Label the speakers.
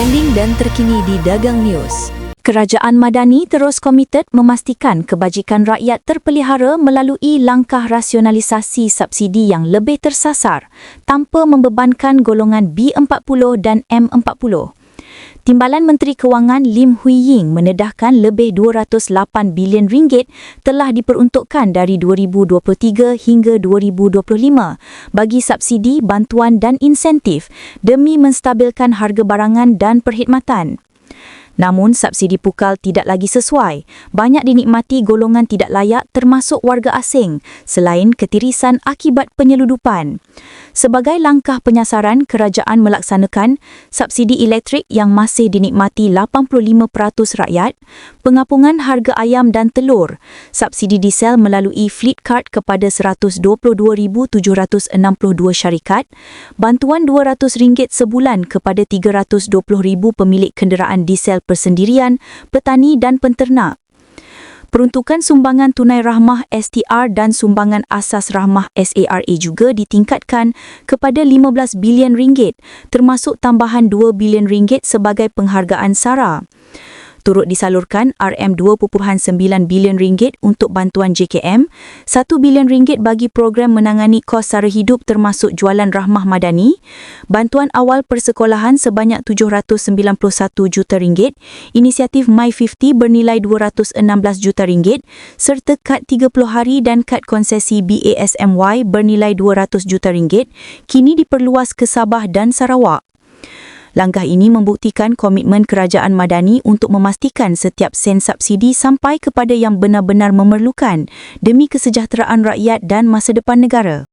Speaker 1: trending dan terkini di Dagang News.
Speaker 2: Kerajaan Madani terus komited memastikan kebajikan rakyat terpelihara melalui langkah rasionalisasi subsidi yang lebih tersasar tanpa membebankan golongan B40 dan M40. Timbalan Menteri Kewangan Lim Hui Ying menedahkan lebih 208 bilion ringgit telah diperuntukkan dari 2023 hingga 2025 bagi subsidi, bantuan dan insentif demi menstabilkan harga barangan dan perkhidmatan. Namun, subsidi pukal tidak lagi sesuai. Banyak dinikmati golongan tidak layak termasuk warga asing selain ketirisan akibat penyeludupan. Sebagai langkah penyasaran, kerajaan melaksanakan subsidi elektrik yang masih dinikmati 85% rakyat, pengapungan harga ayam dan telur, subsidi diesel melalui fleet card kepada 122,762 syarikat, bantuan RM200 sebulan kepada 320,000 pemilik kenderaan diesel persendirian, petani dan penternak. Peruntukan sumbangan tunai rahmah STR dan sumbangan asas rahmah SARA juga ditingkatkan kepada 15 bilion ringgit termasuk tambahan 2 bilion ringgit sebagai penghargaan SARA turut disalurkan RM2.9 bilion ringgit untuk bantuan JKM, 1 bilion ringgit bagi program menangani kos sara hidup termasuk jualan rahmah madani, bantuan awal persekolahan sebanyak 791 juta ringgit, inisiatif My50 bernilai 216 juta ringgit serta kad 30 hari dan kad konsesi BASMY bernilai 200 juta ringgit kini diperluas ke Sabah dan Sarawak. Langkah ini membuktikan komitmen kerajaan Madani untuk memastikan setiap sen subsidi sampai kepada yang benar-benar memerlukan demi kesejahteraan rakyat dan masa depan negara.